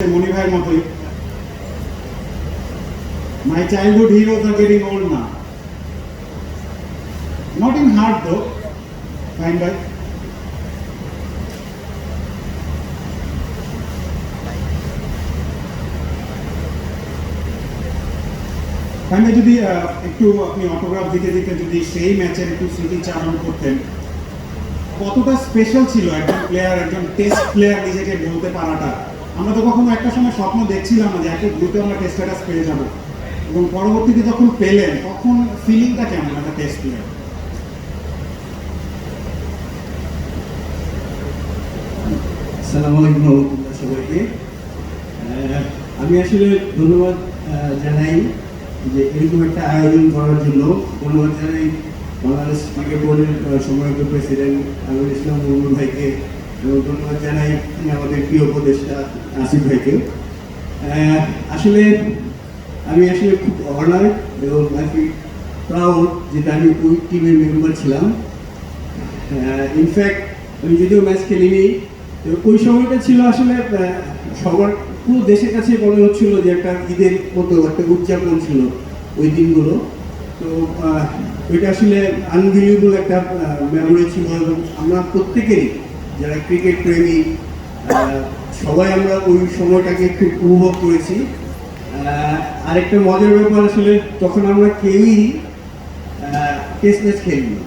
মনি ভাইয়ের মতোই। My childhood heroes are getting old না not in heart though fine ভাই ফাইন ভাই যদি আহ, একটু আপনি অটোগ্রাফ দিতে দিতে যদি সেই ম্যাচের একটু স্মৃতিচারণ করতেন কতটা স্পেশাল ছিল একজন প্লেয়ার একজন টেস্ট প্লেয়ার নিজেকে বলতে পারাটা? আমরা তো কখনো একটা সময় স্বপ্ন দেখছিলাম না যে একটা গ্রুপে আমরা টেস্ট স্ট্যাটাস পেয়ে যাব। এবং পরবর্তীতে যখন পেলেন, তখন ফিলিংটা কেমন? একটা টেস্ট আসসালামু আলাইকুম সবাইকে। আমি আসলে ধন্যবাদ জানাই যে এরকম একটা আয়োজন করার জন্য। ধন্যবাদ জানাই বাংলাদেশ ক্রিকেট বোর্ডের সম্মানিত প্রেসিডেন্ট আমির ইসলাম মুরমুর ভাইকে ধন্যবাদ জানাই আমাদের প্রিয় উপদেষ্টা আসিফ ভাইকে। আসলে আমি আসলে খুব অনার এবং আমি প্রাউড যেটা আমি ওই টিমের মেম্বার ছিলাম। ইনফ্যাক্ট আমি যদিও ম্যাচ খেলিনি ওই সময়টা ছিল আসলে সবার পুরো দেশের কাছে মনে হচ্ছিল যে একটা ঈদের মতো একটা উদযাপন ছিল ওই দিনগুলো। তো ওইটা আসলে আনবিলিয়েবল একটা মেমোরি ছিল এবং আমরা প্রত্যেকেরই যারা ক্রিকেট প্রেমী সবাই আমরা ওই সময়টাকে খুব উপভোগ করেছি। আরেকটা মজার ব্যাপার আসলে, তখন আমরা কেউই টেস্ট ম্যাচ খেলিনি।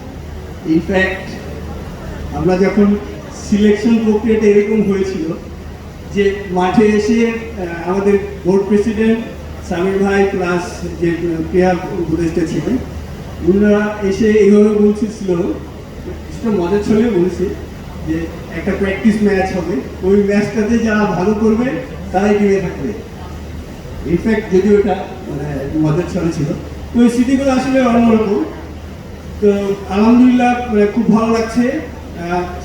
ইনফ্যাক্ট আমরা যখন সিলেকশন প্রক্রিয়াটা এরকম হয়েছিল যে মাঠে এসে আমাদের বোর্ড প্রেসিডেন্ট সামির ভাই প্লাস যে প্লেয়ার উপদেষ্টা ছিলেন ওনারা এসে এইভাবে বলছিল কিছুটা মজার ছলে বলছে যে একটা প্র্যাকটিস ম্যাচ হবে ওই ম্যাচটাতে যারা ভালো করবে তারাই টিমে থাকবে। ইনফ্যাক্ট যদি ওটা মানে মজার ছলে ছিল। তো ওই স্মৃতিগুলো আসলে অন্যরকম। তো আলহামদুলিল্লাহ মানে খুব ভালো লাগছে।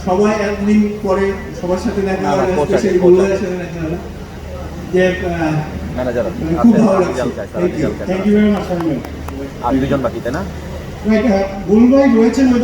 সবাই একদিন পরে সবার সাথে দেখা হয় স্পেশালি কোচ সাথে দেখা হয় যে খুব ভালো লাগছে। থ্যাংক ইউ ভেরি মাচ আর দুজন বাকি তাই না? বুলভাই রয়েছেন ওই